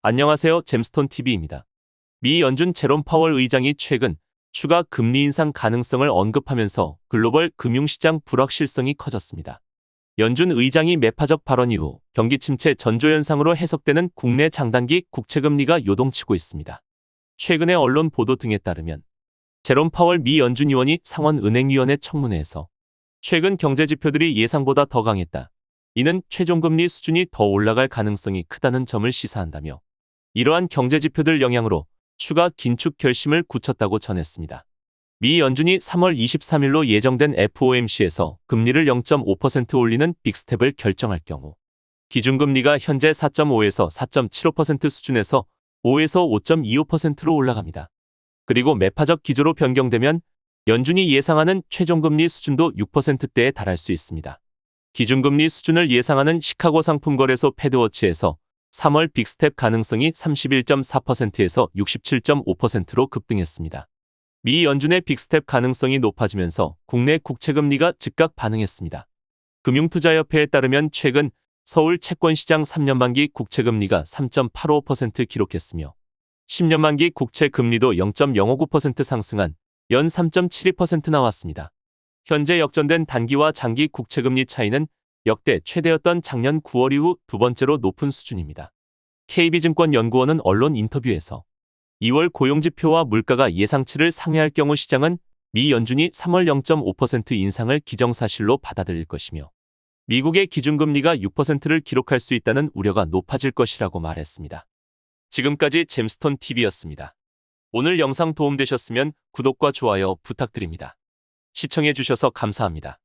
안녕하세요. 잼스톤 TV입니다. 미 연준 제롬 파월 의장이 최근 추가 금리 인상 가능성을 언급하면서 글로벌 금융시장 불확실성이 커졌습니다. 연준 의장이 매파적 발언 이후 경기 침체 전조 현상으로 해석되는 국내 장단기 국채금리가 요동치고 있습니다. 최근의 언론 보도 등에 따르면 제롬 파월 미 연준 의원이 상원은행위원회 청문회에서 최근 경제 지표들이 예상보다 더 강했다. 이는 최종금리 수준이 더 올라갈 가능성이 크다는 점을 시사한다며 이러한 경제 지표들 영향으로 추가 긴축 결심을 굳혔다고 전했습니다. 미 연준이 3월 23일로 예정된 FOMC에서 금리를 0.5% 올리는 빅스텝을 결정할 경우 기준금리가 현재 4.5에서 4.75% 수준에서 5에서 5.25%로 올라갑니다. 그리고 매파적 기조로 변경되면 연준이 예상하는 최종금리 수준도 6%대에 달할 수 있습니다. 기준금리 수준을 예상하는 시카고 상품거래소 패드워치에서 3월 빅스텝 가능성이 31.4%에서 67.5%로 급등했습니다. 미 연준의 빅스텝 가능성이 높아지면서 국내 국채금리가 즉각 반응했습니다. 금융투자협회에 따르면 최근 서울 채권시장 3년 만기 국채금리가 3.85% 기록했으며 10년 만기 국채금리도 0.059% 상승한 연 3.72% 나왔습니다. 현재 역전된 단기와 장기 국채금리 차이는 역대 최대였던 작년 9월 이후 두 번째로 높은 수준입니다. KB증권 연구원은 언론 인터뷰에서 2월 고용지표와 물가가 예상치를 상회할 경우 시장은 미 연준이 3월 0.5% 인상을 기정사실로 받아들일 것이며 미국의 기준금리가 6%를 기록할 수 있다는 우려가 높아질 것이라고 말했습니다. 지금까지 잼스톤 TV였습니다. 오늘 영상 도움되셨으면 구독과 좋아요 부탁드립니다. 시청해주셔서 감사합니다.